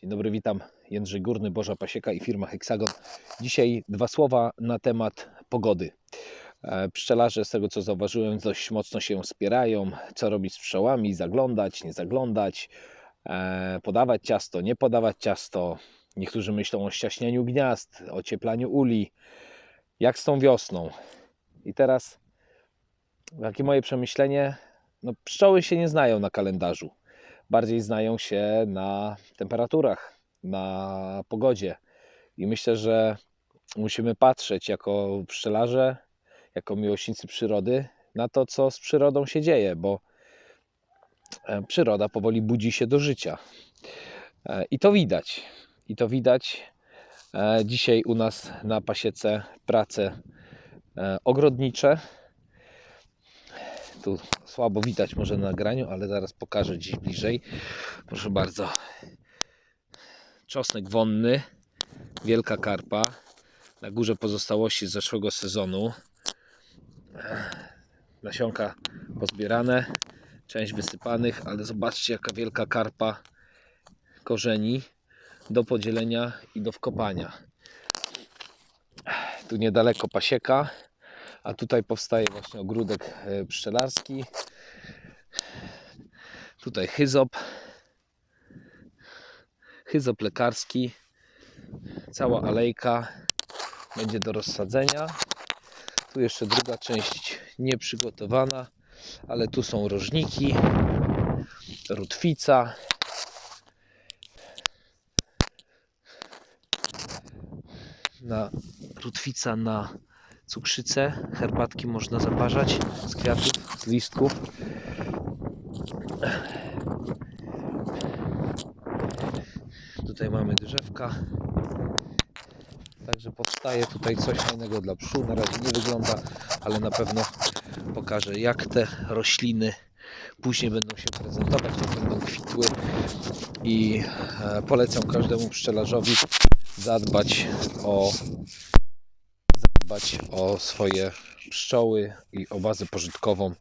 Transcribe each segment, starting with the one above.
Dzień dobry, witam. Jędrzej Górny, Boża Pasieka i firma Hexagon. Dzisiaj dwa słowa na temat pogody. E, Pszczelarze, z tego co zauważyłem, dość mocno się spierają, co robić z pszczołami, zaglądać, nie zaglądać, e, podawać ciasto, nie podawać ciasto. Niektórzy myślą o ściaśnianiu gniazd, o cieplaniu uli. Jak z tą wiosną? I teraz takie moje przemyślenie, no pszczoły się nie znają na kalendarzu bardziej znają się na temperaturach, na pogodzie. I myślę, że musimy patrzeć jako pszczelarze, jako miłośnicy przyrody, na to, co z przyrodą się dzieje, bo e, przyroda powoli budzi się do życia. E, I to widać. I to widać e, dzisiaj u nas na pasiece prace ogrodnicze. Tu słabo widać może na nagraniu, ale zaraz pokażę dziś bliżej. Proszę bardzo. Czosnek wonny, wielka karpa. Na górze pozostałości z zeszłego sezonu. Nasionka pozbierane, część wysypanych, ale zobaczcie jaka wielka karpa korzeni do podzielenia i do wkopania. Tu niedaleko pasieka, a tutaj powstaje właśnie ogródek e, pszczelarski. Tutaj hyzop. Hyzop lekarski. Cała alejka będzie do rozsadzenia. Tu jeszcze druga część nieprzygotowana, ale tu są rożniki, rutwica. Na rutwica na cukrzycę, herbatki można zaparzać z kwiatów, z listków. Tutaj mamy drzewka. Także powstaje tutaj coś fajnego dla pszczół. Na razie nie wygląda, ale na pewno pokażę jak te rośliny później będą się prezentować, jak będą kwitły i e, polecam każdemu pszczelarzowi zadbać o zadbać o swoje pszczoły i o bazę pożytkową,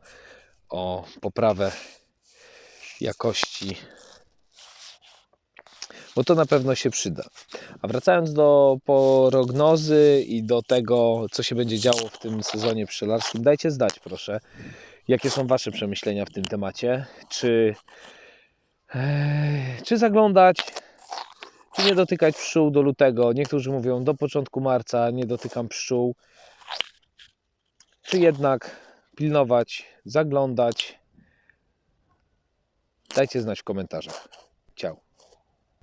o poprawę jakości, bo to na pewno się przyda. A wracając do prognozy i do tego, co się będzie działo w tym sezonie pszczelarskim, dajcie znać proszę, jakie są Wasze przemyślenia w tym temacie. Czy, e, czy zaglądać, nie dotykać pszczół do lutego? Niektórzy mówią do początku marca nie dotykam pszczół. Czy jednak pilnować, zaglądać? Dajcie znać w komentarzach. Ciao.